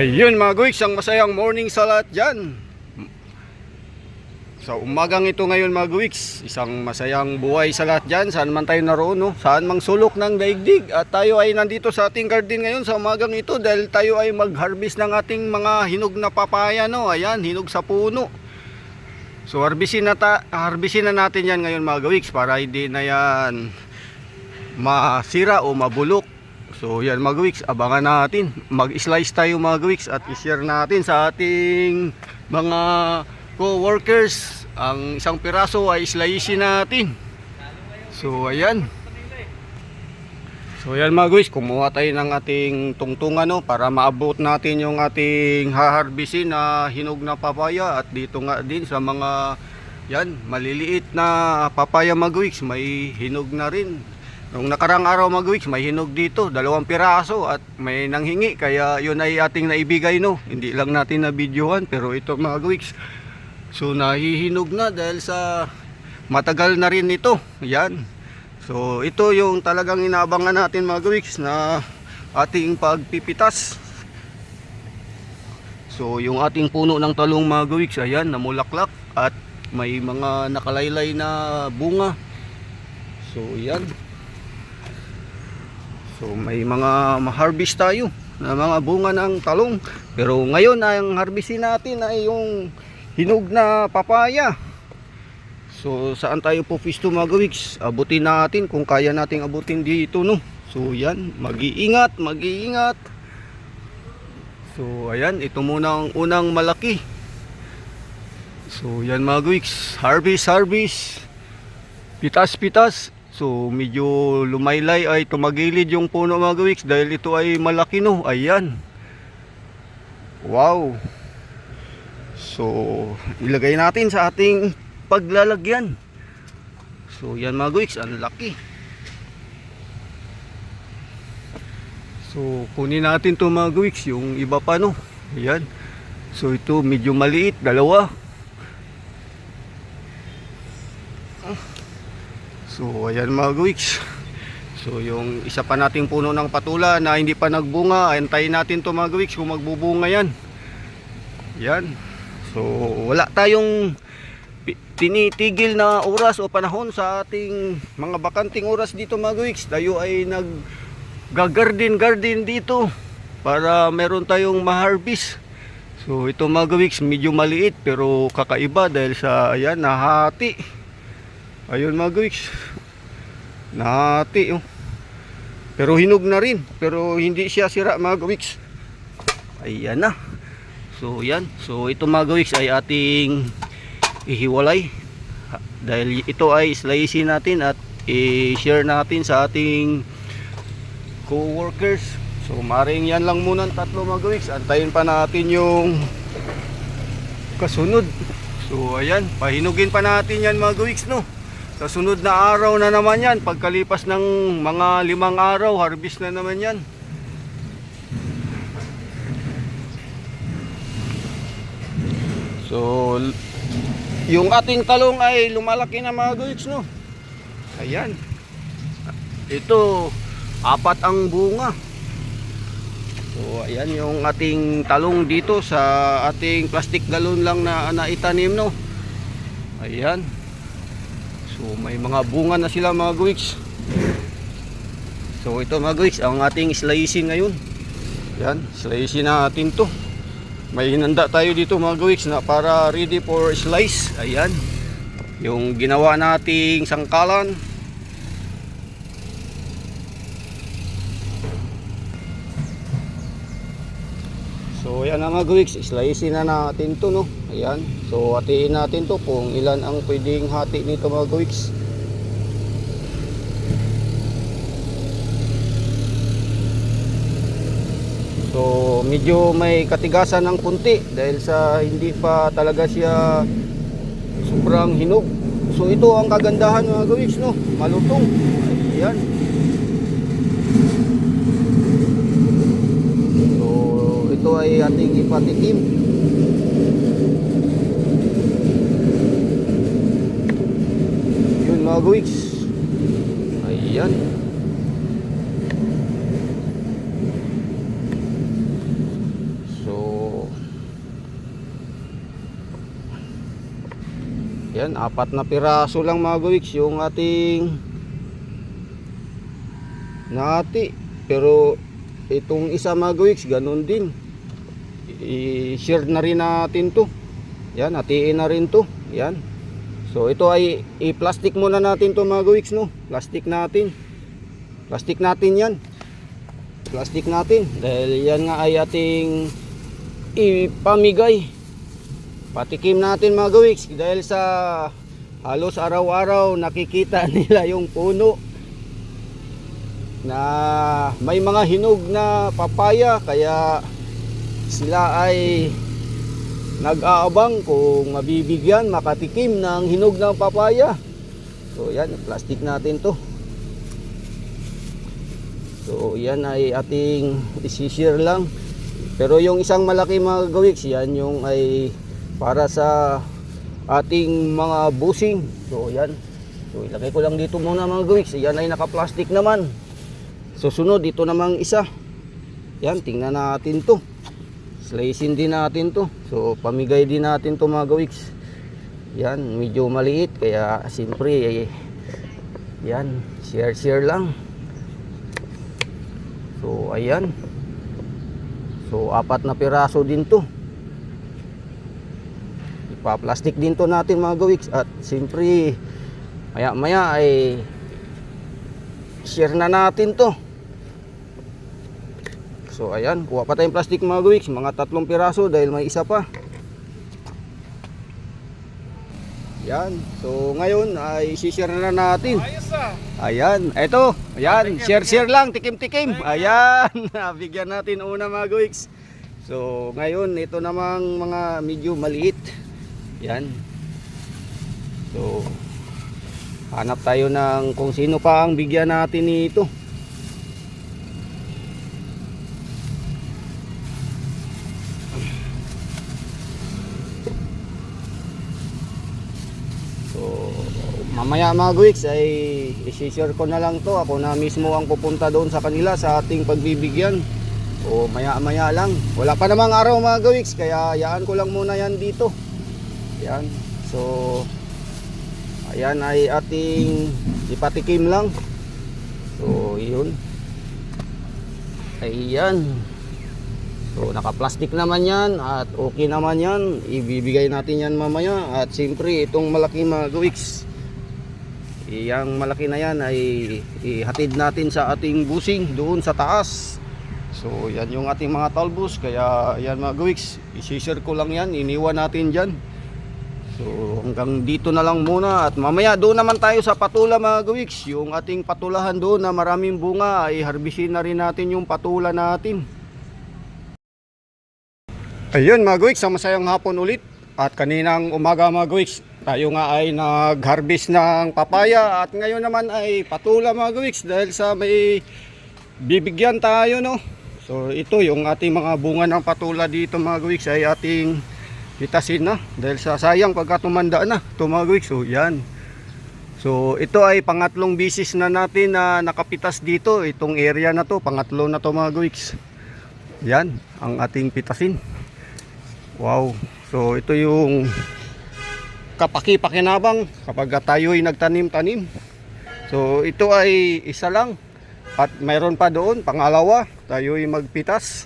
Ayun mga guys, ang masayang morning sa lahat dyan. Sa umagang ito ngayon mga guwiks, isang masayang buhay sa lahat dyan. Saan man tayo naroon, no? saan mang sulok ng daigdig. At tayo ay nandito sa ating garden ngayon sa umagang ito dahil tayo ay mag-harvest ng ating mga hinog na papaya. No? Ayan, hinog sa puno. So harbisin na, ta harbisin na natin yan ngayon mga gawiks para hindi na yan masira o mabulok. So yan mga gawiks, abangan natin. Mag-slice tayo mga gawiks at i-share natin sa ating mga co-workers. Ang isang piraso ay slicein natin. So ayan. So yan mga guys, kumuha tayo ng ating tungtungan no, para maabot natin yung ating haharbisin na hinog na papaya at dito nga din sa mga yan, maliliit na papaya mga guys, may hinog na rin. Nung nakarang araw guys, may hinog dito, dalawang piraso at may nanghingi kaya yun ay ating naibigay no. Hindi lang natin na videohan pero ito mga guys. So nahihinog na dahil sa matagal na rin ito. Yan. So ito yung talagang inaabangan natin mga na ating pagpipitas. So yung ating puno ng talong mga gawiks ayan namulaklak at may mga nakalaylay na bunga. So yan. So may mga ma-harvest tayo na mga bunga ng talong. Pero ngayon ang harvestin natin ay yung hinog na papaya. So saan tayo po pisto mga gawiks? Abutin natin kung kaya nating abutin dito no. So yan, mag-iingat, mag-iingat. So ayan, ito muna ang unang malaki. So yan mga gawiks, harvest, harvest. Pitas, pitas. So medyo lumaylay ay tumagilid yung puno mga gawiks dahil ito ay malaki no. Ayan. Wow. So ilagay natin sa ating paglalagyan. So yan mga guys, ang laki. So kunin natin to mga guys, yung iba pa no. Ayan. So ito medyo maliit, dalawa. So ayan mga guys. So yung isa pa nating puno ng patula na hindi pa nagbunga, antayin natin to mga guys kung magbubunga yan. Yan. So wala tayong tinitigil na oras o panahon sa ating mga bakanting oras dito mga guwiks. Tayo ay nag garden garden dito para meron tayong maharvest. So ito mga guwiks medyo maliit pero kakaiba dahil sa ayan nahati. Ayun mga guwiks. Nahati oh. Pero hinog na rin pero hindi siya sira mga guwiks. Ayan na. So yan. So ito mga guwiks ay ating ihiwalay dahil ito ay slicein natin at i-share natin sa ating co-workers so maring yan lang muna ang tatlo mga gawiks antayin pa natin yung kasunod so ayan pahinugin pa natin yan mga gawiks no sa sunod na araw na naman yan pagkalipas ng mga limang araw harvest na naman yan so yung ating talong ay lumalaki na mga guys, no? Ayan. Ito, apat ang bunga. So, ayan yung ating talong dito sa ating plastic galon lang na naitanim, no? Ayan. So, may mga bunga na sila mga guys. So, ito mga guys, ang ating slicing ngayon. Ayan, slicing natin to. May hinanda tayo dito mga gawiks na para ready for slice. Ayan. Yung ginawa nating sangkalan. So ayan na mga gawiks, slicein na natin to no. Ayan. So hatiin natin to kung ilan ang pwedeng hati nito mga gawiks. So medyo may katigasan ng kunti dahil sa hindi pa talaga siya sobrang hinog. So ito ang kagandahan mga gawiks no, malutong. Ayan. ating ipatikim. Yun mga guwiks ayan. So yan apat na piraso lang mga guwiks yung ating nati. Pero itong isa mga guwiks ganun din. I-share na rin natin to. Yan, hatiin na rin to. Yan. So ito ay i-plastic muna natin to mga gawiks no. Plastic natin. Plastic natin yan. Plastic natin. Dahil yan nga ay ating ipamigay. Patikim natin mga gawiks. Dahil sa halos araw-araw nakikita nila yung puno na may mga hinog na papaya kaya sila ay nag-aabang kung mabibigyan, makatikim ng hinog ng papaya. So yan, plastic natin to. So yan ay ating isishare lang. Pero yung isang malaki mga gawiks, yan yung ay para sa ating mga busing. So yan. So ilagay ko lang dito muna mga gawiks. Yan ay naka-plastic naman. Susunod, dito namang isa. Yan, tingnan natin to. Slicing din natin to. So, pamigay din natin to mga gawiks. Yan, medyo maliit. Kaya, siyempre, eh, yan, share-share lang. So, ayan. So, apat na piraso din to. Ipa-plastic din to natin mga gawiks. At, siyempre, maya-maya ay share na natin to. So ayan, kuha pa tayong plastic mga gawiks, mga tatlong piraso dahil may isa pa. Yan. So ngayon ay share na natin. Ah. Ayan, eto. Ayan, share share lang, tikim-tikim. Ayan, bigyan natin una mga gawiks. So ngayon ito namang mga medyo maliit. Yan. So hanap tayo ng kung sino pa ang bigyan natin nito. Mamaya mga Gwiks ay isi-share ko na lang to. Ako na mismo ang pupunta doon sa kanila sa ating pagbibigyan. O maya maya lang. Wala pa namang araw mga Gwiks kaya yaan ko lang muna yan dito. Yan. So, ayan ay ating ipatikim lang. So, yun. Ayan. So naka-plastic naman yan at okay naman yan. Ibibigay natin yan mamaya at siyempre itong malaki mga gawiks. Yang malaki na yan ay ihatid natin sa ating busing doon sa taas. So yan yung ating mga talbos kaya yan mga gawiks. Isishare ko lang yan. Iniwan natin dyan. So hanggang dito na lang muna at mamaya doon naman tayo sa patula mga gawiks. Yung ating patulahan doon na maraming bunga ay harbisin na rin natin yung patula natin. Ayun mga guwiks, sa masayang hapon ulit. At kaninang umaga mga guwiks, tayo nga ay nag-harvest ng papaya. At ngayon naman ay patula mga guwiks dahil sa may bibigyan tayo no. So ito yung ating mga bunga ng patula dito mga guwiks ay ating pitasin na. Dahil sa sayang pagka tumanda na ito mga guwiks. So yan. So ito ay pangatlong bisis na natin na nakapitas dito. Itong area na to, pangatlo na to mga guwiks. Yan, ang ating pitasin. Wow. So ito yung kapaki-pakinabang kapag tayo'y nagtanim-tanim. So ito ay isa lang. At mayroon pa doon, pangalawa, tayo'y magpitas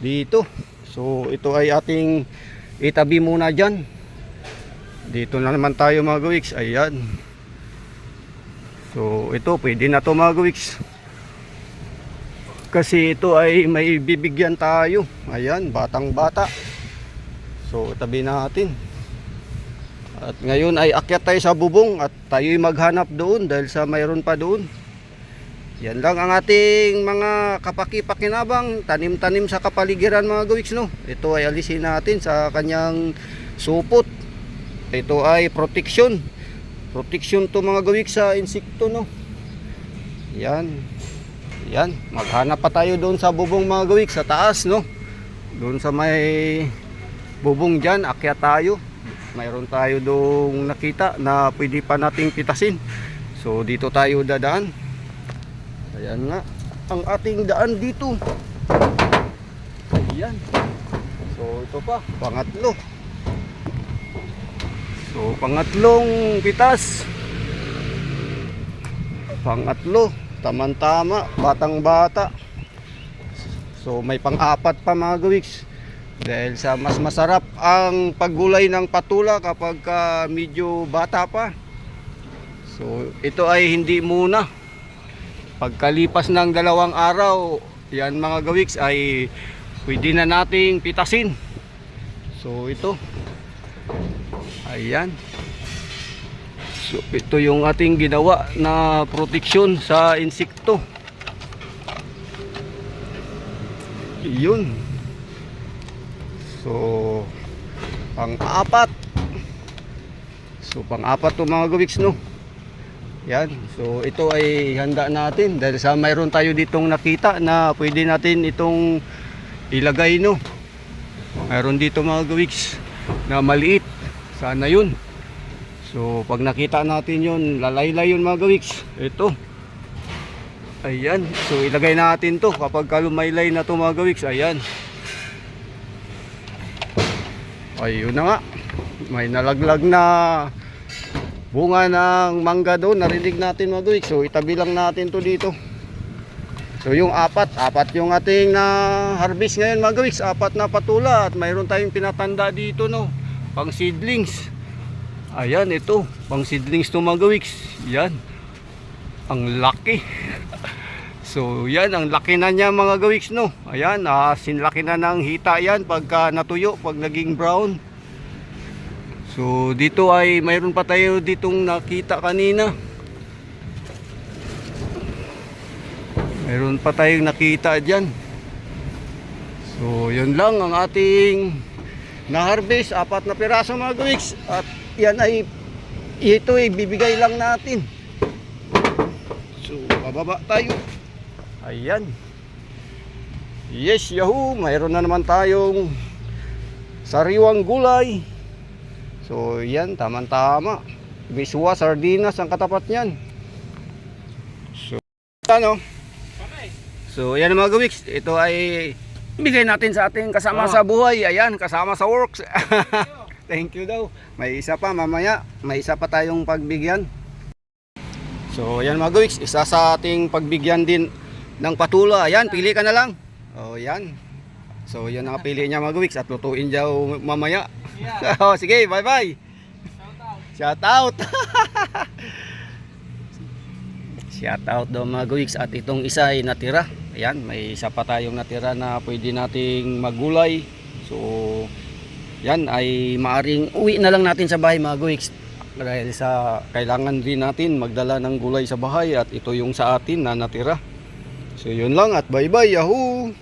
dito. So ito ay ating itabi muna dyan. Dito na naman tayo mga gawiks. Ayan. So ito, pwede na to mga gawiks. Kasi ito ay may bibigyan tayo. Ayan, batang bata. So tabi natin. At ngayon ay akyat tayo sa bubong at tayo'y maghanap doon dahil sa mayroon pa doon. Yan lang ang ating mga kapaki-pakinabang, tanim-tanim sa kapaligiran mga gawiks no. Ito ay alisin natin sa kanyang supot. Ito ay protection. Protection to mga gawiks sa insekto no. Yan. Yan, maghanap pa tayo doon sa bubong mga gawiks sa taas no. Doon sa may bubong dyan, akyat tayo. Mayroon tayo dong nakita na pwede pa nating pitasin. So dito tayo dadaan. Ayan nga, ang ating daan dito. Ayan. So ito pa, pangatlo. So pangatlong pitas. Pangatlo, tamang-tama, batang-bata. So, may pang-apat pa mga gawiks. Dahil sa mas masarap ang paggulay ng patula kapag ka medyo bata pa. So, ito ay hindi muna. Pagkalipas ng dalawang araw, yan mga gawiks ay pwede na nating pitasin. So, ito. Ayan. So, ito yung ating ginawa na proteksyon sa insekto. Yun. So, pang-apat. So, pang-apat to mga gawiks, no? Yan. So, ito ay handa natin dahil sa mayroon tayo ditong nakita na pwede natin itong ilagay, no? Mayroon dito mga gawiks na maliit. Sana yun. So, pag nakita natin yun, lalaylay yun mga gawiks. Ito. Ayan. So, ilagay natin to kapag kalumaylay na to mga gawiks. Ayan. Ayun na nga. May nalaglag na bunga ng mangga doon. Narinig natin mga gawiks. So, itabi lang natin to dito. So, yung apat. Apat yung ating na harvest ngayon mga gawiks. Apat na patula. At mayroon tayong pinatanda dito no. Pang seedlings. Ayan, ito. Pang seedlings to mga gawiks. Yan. Ang laki. So, yan. Ang laki na niya mga gawiks, no? Ayan, ah, sinlaki na ng hita yan pagka natuyo, pag naging brown. So, dito ay mayroon pa tayo ditong nakita kanina. Mayroon pa tayong nakita dyan. So, yun lang ang ating na-harvest. Apat na piraso mga gawiks. At yan ay, ito ay bibigay lang natin. So, bababa tayo. Ayan. Yes, yahoo! Mayroon na naman tayong sariwang gulay. So, yan, tamang-tama. Biswa, sardinas ang katapat niyan. So, ano? So, yan mga gawiks. Ito ay bigay natin sa ating kasama sa buhay. Ayan, kasama sa works. Thank you daw. May isa pa mamaya. May isa pa tayong pagbigyan. So, yan mga gawiks. Isa sa ating pagbigyan din ng patula. Ayan, pili ka na lang. Oh, yan. So, yan ang pili niya gawiks at lutuin daw mamaya. oh, sige, bye-bye. Shout out. Shout out daw mga gawiks at itong isa ay natira. Ayan, may isa pa tayong natira na pwede nating magulay. So, yan ay maaring uwi na lang natin sa bahay mga gawiks. Dahil sa kailangan din natin magdala ng gulay sa bahay at ito yung sa atin na natira. So, yun lang at bye-bye, yahoo!